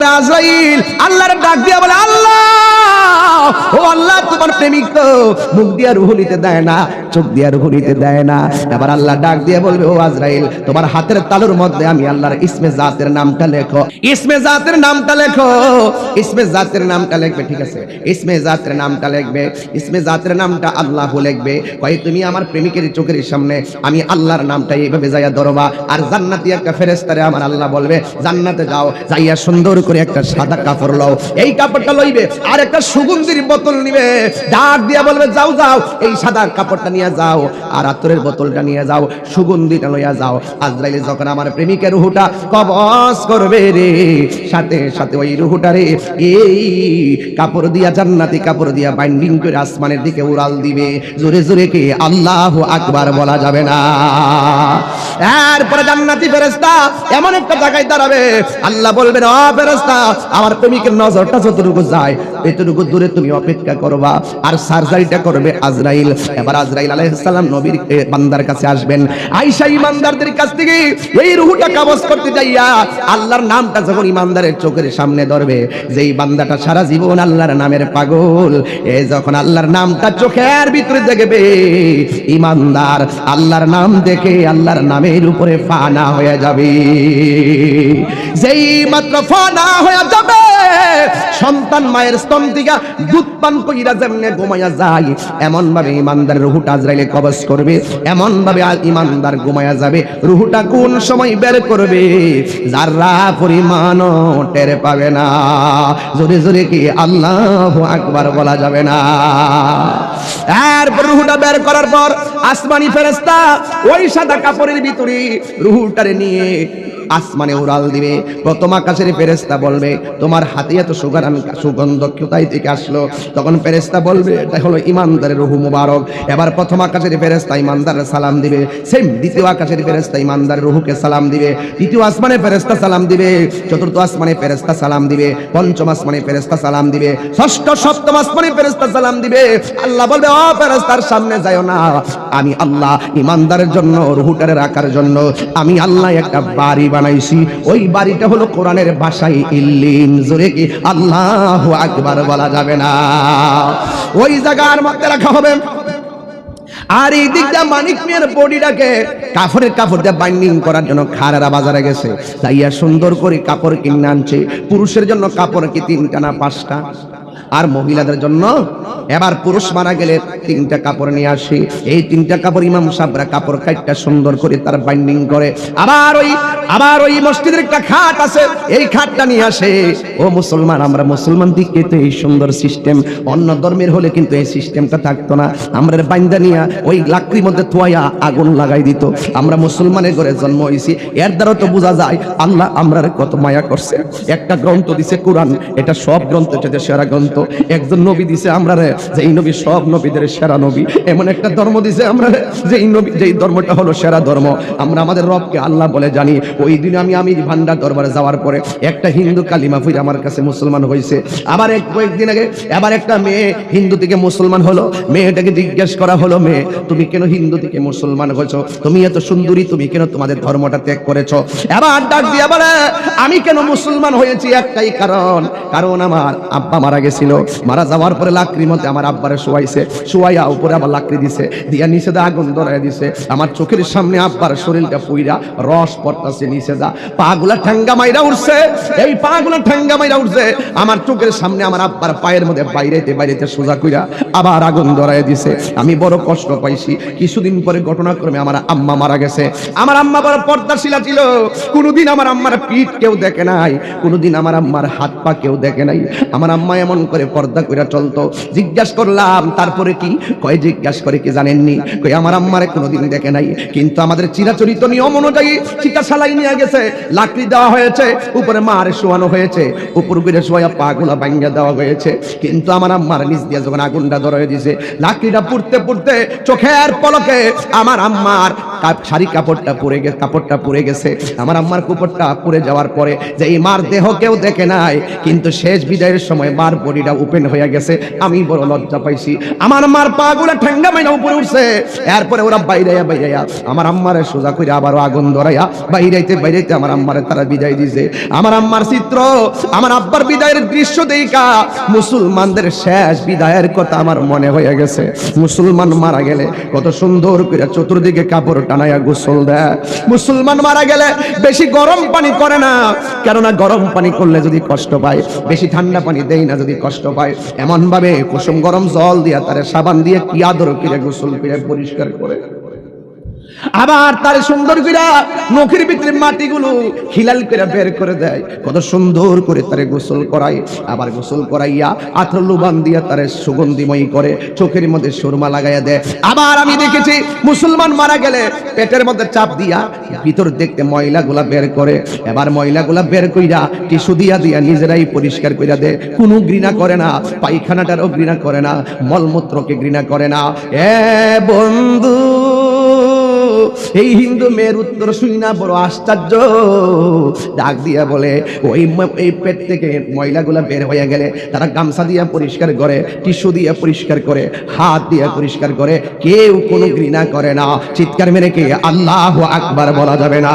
আজরাইল আল্লাহর ডাক দিয়া বলে আল্লাহ! ও আল্লাহ, তোমার প্রেমিক তো মুখ দিয়া দেয় না, চোখ দিয়া দেয় না। এবার আল্লাহ ডাক দিয়ে বলবে, ও আজরাইল, তোমার হাতের তালুর মধ্যে আমি আল্লাহর ইসমে জাতের নামটা লেখো। ইসমে জাতের নামটা লেখো, ইসমে জাতের নামটা ঠিক আছে? ইসমে জাতের নামটা ইসমে জাতের নামটা আল্লাহ তুমি আমার প্রেমিকের চোখের সামনে আমি আল্লাহর নামটা এইভাবে যাইয়া ধরবা, আর জান্নাতি একটা ফেরেশতারে আমার আল্লাহ বলবে, জান্নাতে যাও, যাইয়া সুন্দর করে একটা সাদা কাপড় লও। এই কাপড়টা লইবে, আর একটা সুগন্ধির বোতল নিবে। ডাক দিয়া বলবে, যাও যাও, এই সাদা কাপড়টা নিয়ে যাও আর আতরের বোতলটা নিয়ে যাও, সুগন্ধিটা লইয়া যাও। আজরাইলে যখন আমার প্রেমিকের রুহুটা কবজ করবে রে, সাথে সাথে ওই রুহুটা রে, এই কাপড় দিয়া জান্নাতি কাপড় দিয়া বাইন্ডিং করে আসমানের দিকে উড়াল দিবে। জোরে জোরে কে? আল্লাহ আকবার বলা যাবে না। এরপরে জান্নাতি ফেরেশতা এমন একটা জায়গায় দাঁড়াবে। আল্লাহ বলবেন ও ফেরেশতা, আমার প্রেমিকের নজরটা যতটুকু যায়, এতটুকু দূরে তুমি অপেক্ষা করবা, আর সার্জারিটা করবে আজরাইল। এবার আজরাইল সালাম নবীর বান্দার কাছে আসবেন। আয়েশা ইমানদারদের কাছ থেকে এই রুহুটা কবজ করতে যাইয়া আল্লাহর নামটা যখন ইমানদারের চোখের সামনে ধরবে, যেই বান্দাটা সারা জীবন আল্লাহর নামের পাগল, এ যখন আল্লাহর নামটা চোখের ভিতরে দেখবে, ইমানদার আল্লাহর নাম দেখে আল্লাহর নামের উপরে ফানা হয়ে যাবে। যেই মাত্র ফানা হয়ে যাবে, সন্তান মায়ের স্তন থেকে দুধ পান কইরা যেমনে ঘুমায়া যায় এমন ভাবে ইমানদার রুহুটা আজরাইলে কবজ করবে এমন ভাবে ইমানদার ঘুমায়া যাবে। রুহুটা কোন সময় বের করবে? যারা পরিমাণ টের পাবে না। জোরে জোরে কি আল্লাহ আকবার বলা যাবে না। এরপর রুহুটা বের করার পর আসমানি ফেরেস্তা ওই সাদা কাপড়ের ভিতরে রুহুটারে নিয়ে আসমানে উড়াল দিবে। প্রথম আকাশের ফেরেস্তা বলবে, তোমার হাতে এত সুগারান সুগন্ধ কোথায় থেকে আসলো। তখন ফেরেস্তা বলবে এটা হলো ইমানদারের রুহু মুবারক। এবার প্রথম আকাশের ফেরেস্তা ইমানদারের সালাম দিবে। সেম দ্বিতীয় আকাশের ফেরেস্তা ইমানদারের রুহুকে সালাম দিবে। তৃতীয় আসমানে ফেরেস্তা সালাম দিবে। চতুর্থ আসমানে ফেরেস্তা সালাম দিবে। পঞ্চম আসমানে ফেরেস্তা সালাম দিবে। ষষ্ঠ, সপ্তম আসমানে ফেরেস্তা সালাম দিবে। আল্লাহ বলবে ও ফেরেস্তার সামনে যাও না। আমি আল্লাহ ইমানদারের জন্য রুহুটারে রাখার জন্য, আমি আল্লাহ একটা বাড়ি বানাইছি। ওই বাড়িটা হলো কোরআনের ভাষায় ইল্লিন জোরে কি? আল্লাহ আকবার বলা যাবে না। ওই জায়গার মধ্যে রাখা হবে। আর এই দিকটা মানিক মিয়ার বডিটাকে কাপড়ের কাপড় দিয়ে বাইন্ডিং করার জন্য খারারা বাজারে গেছে। তাইয়া সুন্দর করে কাপড় কিনে আনছে। পুরুষের জন্য কাপড় কি তিনটা না পাঁচটা? আর মহিলাদের জন্য এবার পুরুষ মারা গেলে তিনটা কাপড় নিয়ে আসে। এই তিনটা কাপড় ইমাম সাহেবরা কাপড় কাটটা সুন্দর করে তার বাইন্ডিং করে। আবার ওই আবার ওই মসজিদের একটা খাট আছে, এই খাটটা নিয়ে আসে। ও মুসলমান, আমরা মুসলমান দিকে তো এই সুন্দর সিস্টেম অন্য ধর্মের হলে কিন্তু এই সিস্টেমটা থাকতো না। আমরা বাইন্দা নিয়ে ওই লাকড়ির মধ্যে থোয়া আগুন লাগাই দিত। আমরা মুসলমানের ঘরে জন্ম হয়েছি এর দ্বারা তো বোঝা যায়, আল্লাহ আমরা কত মায়া করছে। একটা গ্রন্থ দিছে কোরআন, এটা সব গ্রন্থ, এটা সেরা গ্রন্থ। একজন নবী দিছে আমরা রে, যে এই নবী সব নবীদের সেরা নবী। এমন একটা ধর্ম দিছে আমরা রে, যে এই নবী যেই ধর্মটা হলো সেরা ধর্ম। আমরা আমাদের রবকে আল্লাহ বলে জানি, ওই দিন আমি আমি ভান্ডার দরবারে যাওয়ার পরে একটা হিন্দু কালিমা ফুই আমার কাছে মুসলমান হয়েছে আবার এক কয়েকদিন আগে, আবার একটা মেয়ে হিন্দু থেকে মুসলমান হলো। মেয়েটাকে জিজ্ঞেস করা হলো, মেয়ে, তুমি কেন হিন্দু থেকে মুসলমান হয়েছো? তুমি এত সুন্দরী, তুমি কেন তোমাদের ধর্মটা ত্যাগ করেছ? এবার ডাক দিয়ে বলে, আমি কেন মুসলমান হয়েছি? একটাই কারণ কারণ আমার আব্বা মারা গেছিল। মারা যাওয়ার পরে লাকড়ির মধ্যে আমার আব্বারে শোয়াইছে, শোয়াইয়া উপরে আবার লাকড়ি দিছে, দিয়া দা আগুন ধরাই দিছে। আমার চোখের সামনে আব্বার শরীরটা পুইরা রস পড়তাছে নিচে দা পাগুলা ঠ্যাঙ্গা মাইরা উঠছে এই পাগুলা ঠ্যাঙ্গা মাইরা উঠছে আমার চোখের সামনে আমার আব্বার পায়ের মধ্যে বাইরেতে বাইরেতে সোজা কইরা আবার আগুন ধরাই দিছে। আমি বড় কষ্ট পাইছি। কিছুদিন পরে ঘটনাক্রমে আমার আম্মা মারা গেছে। আমার আম্মা বড় পর্দাশীলা ছিল। কোনোদিন আমার আম্মার পিঠ কেউ দেখে নাই। কোনোদিন আমার আম্মার হাত পা কেউ দেখে নাই। আমার আম্মা এমন করে পর্দা কইরা চলতো। জিজ্ঞাসা করলাম, তারপরে কি? কয়, জিজ্ঞাসা করে কি জানেননি? কই আমার আম্মারে কোনোদিন দেখে নাই। কিন্তু আমাদের চিরাচরিত নিয়ম অনুযায়ী চিতা সালাই নিয়ে গেছে, লাকড়ি দেওয়া হয়েছে, উপরে মারে শোয়ানো হয়েছে, উপর করে শোয়া পাগুলা ভাঙ্গা দেওয়া হয়েছে। কিন্তু আমার আম্মার নিচ দিয়ে যখন আগুনটা ধরে দিয়েছে লাকড়িটা পুড়তে পুড়তে চোখের পলকে আমার আম্মার শাড়ি কাপড়টা পরে গেছে কাপড়টা পরে গেছে। আমার আম্মার কাপড়টা পরে যাওয়ার পরে যে এই মার দেহ কেউ দেখে নাই, কিন্তু শেষ বিদায়ের সময় মার বডি বডিটা ওপেন হয়ে গেছে। আমি বড় লজ্জা পাইছি। আমার মার পা গুলা ঠেঙ্গা মাইনা উপরে উঠছে। এরপরে ওরা বাইরাইয়া বাইরাইয়া আমার আম্মারে সোজা করে আবারও আগুন ধরাইয়া বাইরাইতে বাইরাইতে আমার আম্মারে তারা বিদায় দিছে। আমার আম্মার চিত্র, আমার আব্বার বিদায়ের দৃশ্য দেখা মুসলমানদের শেষ বিদায়ের কথা আমার মনে হয়ে গেছে। মুসলমান মারা গেলে কত সুন্দর করে চতুর্দিকে কাপড় টানাইয়া গোসল দেয়। মুসলমান মারা গেলে বেশি গরম পানি করে না। কেননা গরম পানি করলে যদি কষ্ট পায়, বেশি ঠান্ডা পানি দেয় না যদি কষ্ট পায়। এমন ভাবে কুসুম গরম জল দিয়া তারে সাবান দিয়ে কি আদর করে গোসল করে পরিষ্কার করে। আবার তার সুন্দর করে নখের ভিতরে মাটিগুলো খিলাল করে বের করে দেয়। কত সুন্দর করে তারে গোসল করায়। আবার গোসল করাইয়া আতর লুবান দিয়া তারে সুগন্ধিময়ী করে, চোখের মধ্যে সুরমা লাগাইয়া দেয়। আবার আমি দেখেছি মুসলমান মারা গেলে পেটের মধ্যে চাপ দিয়া ভিতর দেখতে ময়লাগুলা বের করে। এবার ময়লাগুলা বের কইরা টিস্যু দিয়া দিয়া নিজেরাই পরিষ্কার কইরা দেয়। কোনো ঘৃণা করে না, পায়খানাটারও ঘৃণা করে না, মলমূত্রকে ঘৃণা করে না। এ বন্ধু এই হিন্দু মেয়ের উত্তর শুই না, বড় আশ্চর্য। ডাক দিয়া বলে, ওই এই পেট থেকে ময়লাগুলা বের হয়ে গেলে তারা গামছা দিয়া পরিষ্কার করে, টিস্যু দিয়ে পরিষ্কার করে, হাত দিয়ে পরিষ্কার করে, কেউ কোনো ঘৃণা করে না। চিৎকার মেরে কে? আল্লাহ আকবার বলা যাবে না।